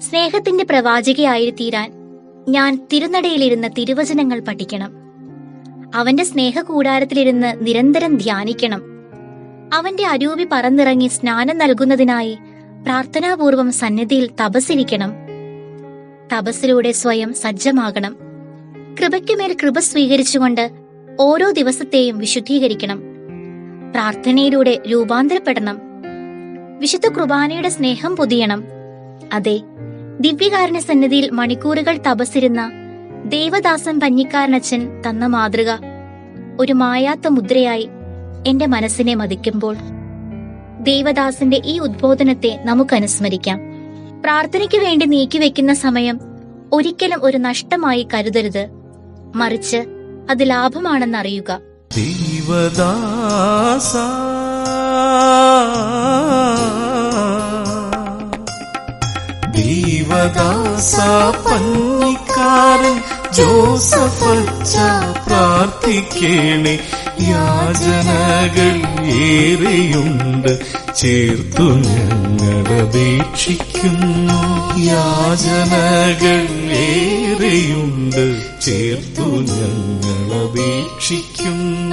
സ്നേഹത്തിന്റെ പ്രവാചകയായി തീരാൻ ഞാൻ തിരുനടയിലിരുന്ന് തിരുവചനങ്ങൾ പഠിക്കണം. അവന്റെ സ്നേഹ കൂടാരത്തിലിരുന്ന് നിരന്തരം ധ്യാനിക്കണം. അവന്റെ അരൂപി പറന്നിറങ്ങി സ്നാനം നൽകുന്നതിനായി പ്രാർത്ഥനാപൂർവം സന്നിധിയിൽ തപസ്സിരിക്കണം. തപസ്സിലൂടെ സ്വയം സജ്ജമാകണം. കൃപയ്ക്കുമേൽ കൃപ സ്വീകരിച്ചുകൊണ്ട് ഓരോ ദിവസത്തെയും വിശുദ്ധീകരിക്കണം. പ്രാർത്ഥനയിലൂടെ രൂപാന്തരപ്പെടണം. വിശുദ്ധ കുർബാനയുടെ സ്നേഹം പൊതിയണം. അതെ ദിവ്യകാരുണ്യ സന്നിധിയിൽ മണിക്കൂറുകൾ തപസ്സിരുന്ന ദേവദാസൻ പഞ്ഞിക്കാരനച്ഛൻ തന്ന മാതൃക ഒരു മായാത്ത മുദ്രയായി എന്റെ മനസ്സിനെ മതിക്കുമ്പോൾ ദേവദാസന്റെ ഈ ഉദ്ബോധനത്തെ നമുക്ക് അനുസ്മരിക്കാം പ്രാർത്ഥനയ്ക്ക് വേണ്ടി നീക്കിവെക്കുന്ന സമയം ഒരിക്കലും ഒരു നഷ്ടമായി കരുതരുത്. മറിച്ച് അത് ലാഭമാണെന്നറിയുക. ദൈവദാസ ദൈവദാസ പന്നിക്കാരൻ ജോസഫച്ച പ്രാർത്ഥിക്കേണേ. യാചനകൾ ഏറെയുണ്ട്. ചേർത്തു ഞങ്ങളപേക്ഷിക്കുന്നു യാചനകൾ ഏറെയുണ്ട്. ചേർത്തു ഞങ്ങളപേക്ഷിക്കുന്നു